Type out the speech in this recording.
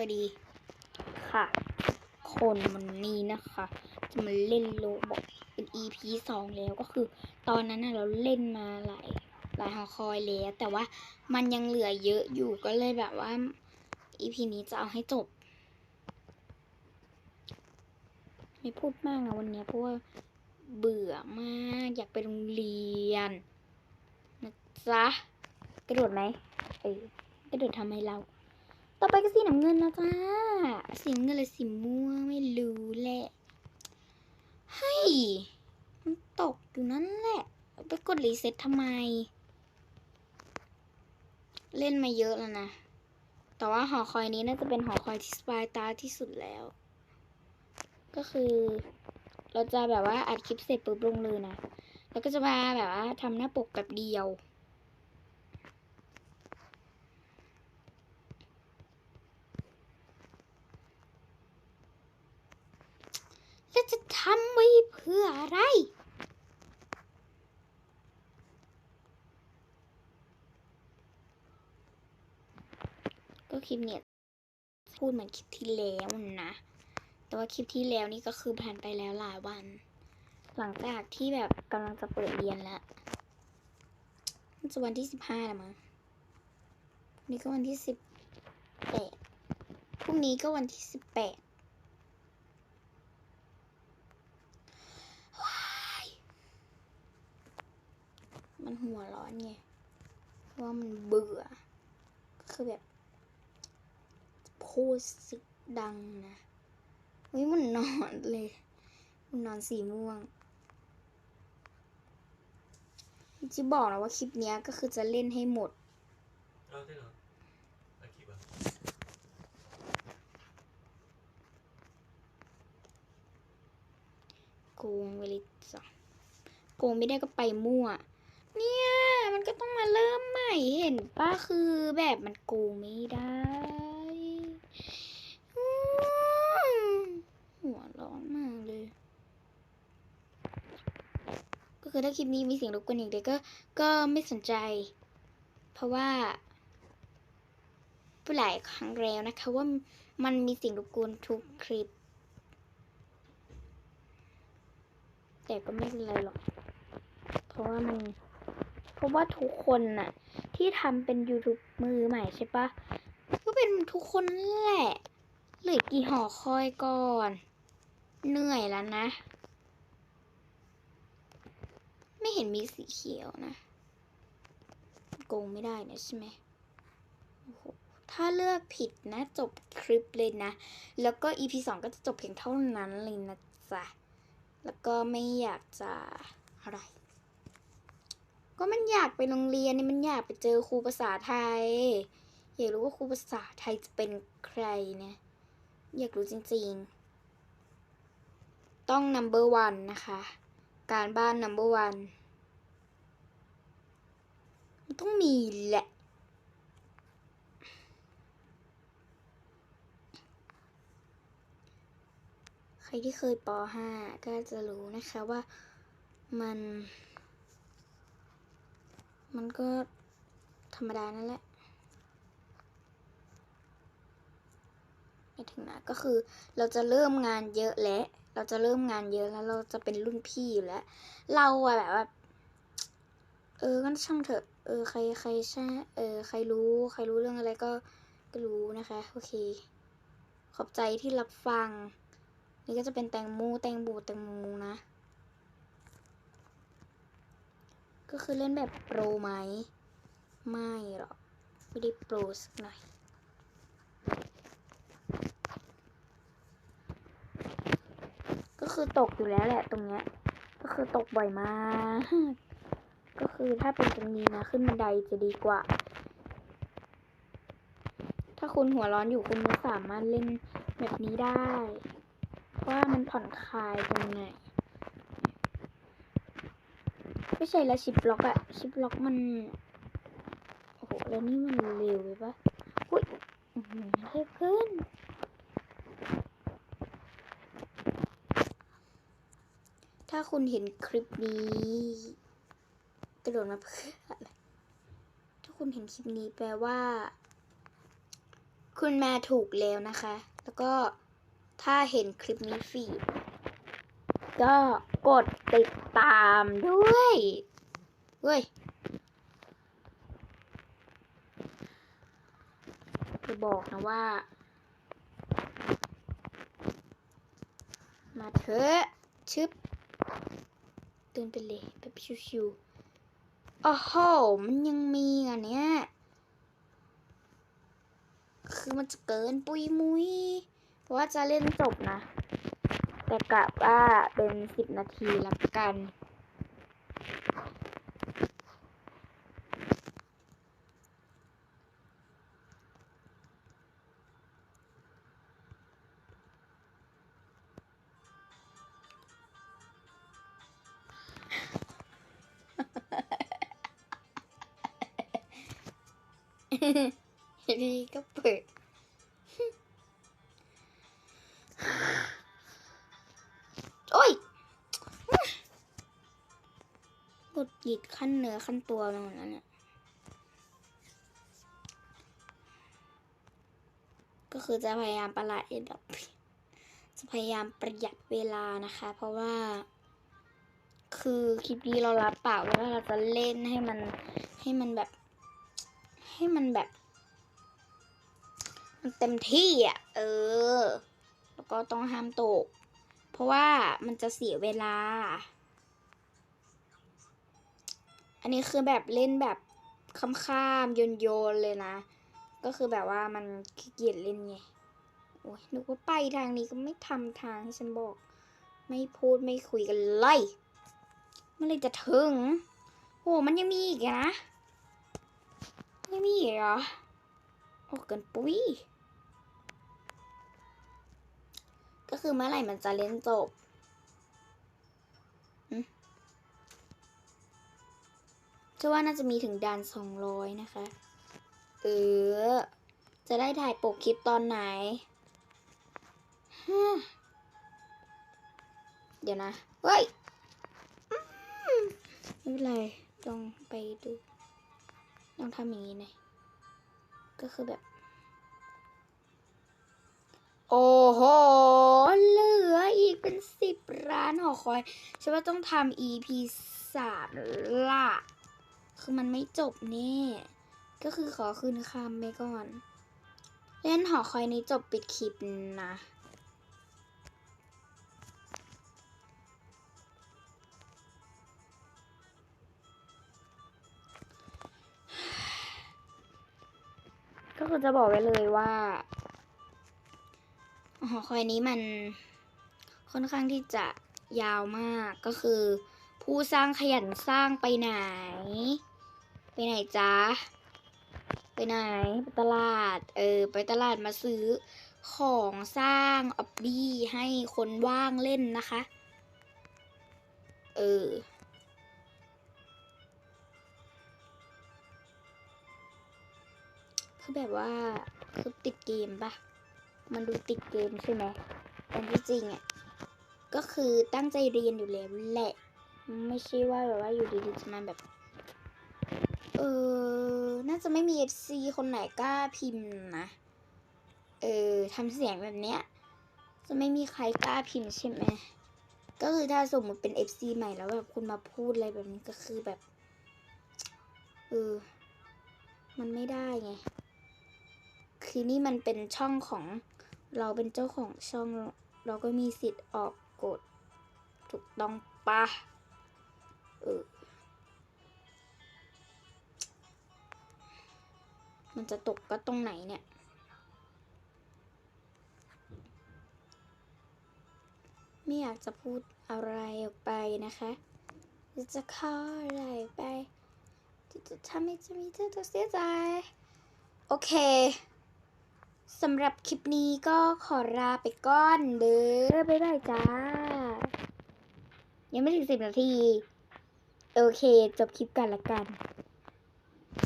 วัสดีค่ะ คนวันนี้นะคะ จะมาเล่นโลบอกเป็น EP สองแล้วก็คือ ตอนนั้นน่ะเราเล่นมาหลายหลายหอคอยแล้วแต่ว่ามันยังเหลือเยอะอยู่ก็เลยแบบว่า EP นี้จะเอาให้จบ ไม่พูดมากนะวันเนี้ยเพราะว่าเบื่อมากอยากไปโรงเรียนนะจ๊ะกระโดดไหมเออกระโดดทำไมเรา ต่อไปก็สีน้ำเงินแล้วจ้า สีน้ำเงินหรือสีม่วงไม่รู้แหละเฮ้ยมันตกอยู่นั่นแหละ ไปกดรีเซ็ตทำไม เล่นมาเยอะแล้วนะ แต่ว่าหอคอยนี้น่าจะเป็นหอคอยที่สบายตาที่สุดแล้ว ก็คือเราจะแบบว่าอัดคลิปเสร็จปุ๊บลงเลยนะ แล้วก็จะมาแบบว่าทำหน้าปกแบบเดียว แล้วจะทำไว้เพื่ออะไร ก็คลิปเนี่ย พูดเหมือนคลิปที่แล้วนะ แต่ว่าคลิปที่แล้วนี่ก็คือผ่านไปแล้วหลายวัน หลังจากที่แบบกำลังจะเปิดเรียนแล้วน่าจะวันที่สิบห้าละมั้งนี่ก็วันที่สิบแปดพรุ่งนี้ก็วันที่สิบแปด มันหัวร้อนไงเพราะว่ามันเบื่อ คือแบบพูดเสิดังนะเฮ้ยมันนอนเลย มันนอนสีม่วงจะบอกนะว่าคลิปเนี้ยก็คือจะเล่นให้หมดเอาได้เหรออาคลิปอะโกงเวลิจ้ะโกงไม่ได้ก็ไปมั่ว เนี่ย มันก็ต้องมาเริ่มใหม่เห็นป้าคือแบบมันกงไม่ได้หัวร้อนมากเลย ก็คือถ้าคลิปนี้มีเสียงรบกวนอย่างใดก็ ก็ไม่สนใจ เพราะว่าผู้หลายครั้งแล้วนะคะว่ามันมีเสียงรบกวนทุกคลิป แต่ก็ไม่เป็นไรหรอก เพราะว่ามัน เพราะว่าทุกคนน่ะ ที่ทำเป็นยูทูบมือใหม่ใช่ปะก็เป็นทุกคนนั่นแหละเหลือกี่หอคอยก่อน เหนื่อยแล้วนะ ไม่เห็นมีสีเขียวนะโกงไม่ได้นะใช่ไหมถ้าเลือกผิดนะจบคลิปเลยนะ แล้วก็ EP สองก็จะจบเพียงเท่านั้นเลยนะจ๊ะ แล้วก็ไม่อยากจะอะไร ก็มันอยากไปโรงเรียนนี่มันอยากไปเจอครูภาษาไทย อยากรู้ว่าครูภาษาไทยจะเป็นใครเนี่ย อยากรู้จริงๆ ต้อง number one นะคะ การบ้าน number one มันต้องมีแหละใครที่เคยป .5 ก็จะรู้นะคะว่ามัน มันก็ธรรมดานั่นแหละไม่ถึงนะก็คือเราจะเริ่มงานเยอะแล้ว เราจะเริ่มงานเยอะแล้วเราจะเป็นรุ่นพี่อยู่แล้ว เราอะแบบว่าเออก็ช่างเถอะ เออ ใครใครใช่เออ ใครรู้ ใครรู้เรื่องอะไรก็ก็รู้นะคะ โอเค ขอบใจที่รับฟัง นี่ก็จะเป็นแตงโมแตงบูแตงโมนะ ก็คือเล่นแบบโปรไหม ไม่หรอก ไม่ได้โปรสักหน่อย ก็คือตกอยู่แล้วแหละตรงเนี้ย ก็คือตกบ่อยมาก ก็คือถ้าเป็นตรงนี้นะ ขึ้นบันไดจะดีกว่า ถ้าคุณหัวร้อนอยู่คุณไม่สามารถเล่นแบบนี้ได้ เพราะว่ามันผ่อนคลายตรงไหน ไม่ใช่แล้วชิปล็อกอะชิปล็อกมัน โอ้โห แล้วนี่มันเร็วเลยปะอุ้ยอื้อหือเทพขึ้น ถ้าคุณเห็นคลิปนี้กระโดดมาเพื่ออะไรถ้าคุณเห็นคลิปนี้แปลว่า คุณมาถูกแล้วนะคะ แล้วก็ถ้าเห็นคลิปนี้ฟีดก็ กดติดตามด้วยเว้ยจะบอกนะว่า มาเถอะชึบตื่นไปเลยแบบชิวๆโอ้โห มันยังมีอะเนี้ย คือมันจะเกินปุยมุยเพราะว่าจะเล่นจบนะ แต่กะว่าเป็นสิบนาทีละกันดีก็เปิด หงุดหงิดขั้นเนื้อขั้นตัวไปหมดแล้วเนี่ย ก็คือจะพยายามประหลาดเอ็ดดอกจะพยายามประหยัดเวลานะคะ เพราะว่า คือคลิปนี้เรารับปากว้ว่าเราจะเล่นให้มันให้มันแบบ ให้มันแบบ มันเต็มที่อะ เออ แล้วก็ต้องห้ามตก เพราะว่ามันจะเสียเวลา อันนี้คือแบบเล่นแบบค้ามๆโยนโยนๆเลยนะ ก็คือแบบว่ามันขี้เกียจเล่นไง โอ้ยนึกว่าไปทางนี้ก็ไม่ทำทางที่ฉันบอก ไม่พูดไม่คุยกันเลยเมื่อไรจะถึงโหมันยังมีอีกนะยังมีอีกเหรอโอ้เกินปุ้ยก็คือเมื่อไหร่มันจะเล่นจบ เชื่อว่าน่าจะมีถึงด่านสองร้อยนะคะ เออ จะได้ถ่ายปกคลิปตอนไหน เดี๋ยวนะ เฮ้ย ไม่เป็นไรลองไปดูลองทำอย่างนี้หน่อยก็คือแบบ โอ้โห เหลืออีกเป็นสิบร้านหอคอยฉันว่าต้องทำ EP สามละ คือมันไม่จบแน่ก็คือขอคืนคำไปก่อน เล่นหอคอยนี้จบปิดคลิปนะก็คือจะบอกไว้เลยว่า หอคอยนี้มันค่อนข้างที่จะยาวมากก็คือ ผู้สร้างขยันสร้างไปไหน ไปไหนจ๊ะ ไปไหน ไปตลาด เออ ไปตลาดมาซื้อของสร้างออบบี้ให้คนว่างเล่นนะคะ เออ คือแบบว่า คือติดเกมปะมันดูติดเกมใช่ไหมแต่ที่จริงอะ ก็คือตั้งใจเรียนอยู่แล้วแหละ ไม่ใช่ว่าแบบว่าอยู่ดีๆจะมาแบบ เออ น่าจะไม่มี FC คนไหนกล้าพิมพ์นะ เออทำเสียงแบบเนี้ย จะไม่มีใครกล้าพิมพ์ใช่ไหม ก็คือถ้าสมมติเป็น FC ใหม่แล้วแบบคุณมาพูดอะไรแบบนี้ก็คือแบบ เออ มันไม่ได้ไง คือนี่มันเป็นช่องของเราเป็นเจ้าของช่องเราก็มีสิทธิ์ออกกฎถูกต้องปะ เออ มันจะตกก็ตรงไหนเนี่ย ไม่อยากจะพูดอะไรออกไปนะคะหรือจะข้ออะไรไปที่จะทำให้จะมีเธอต้องเสียใจ โอเคสำหรับคลิปนี้ก็ขอลาไปก่อนเด้อบ๊ายบายจ้า ยังไม่ถึงสิบนาที โอเค จบคลิปกันละกัน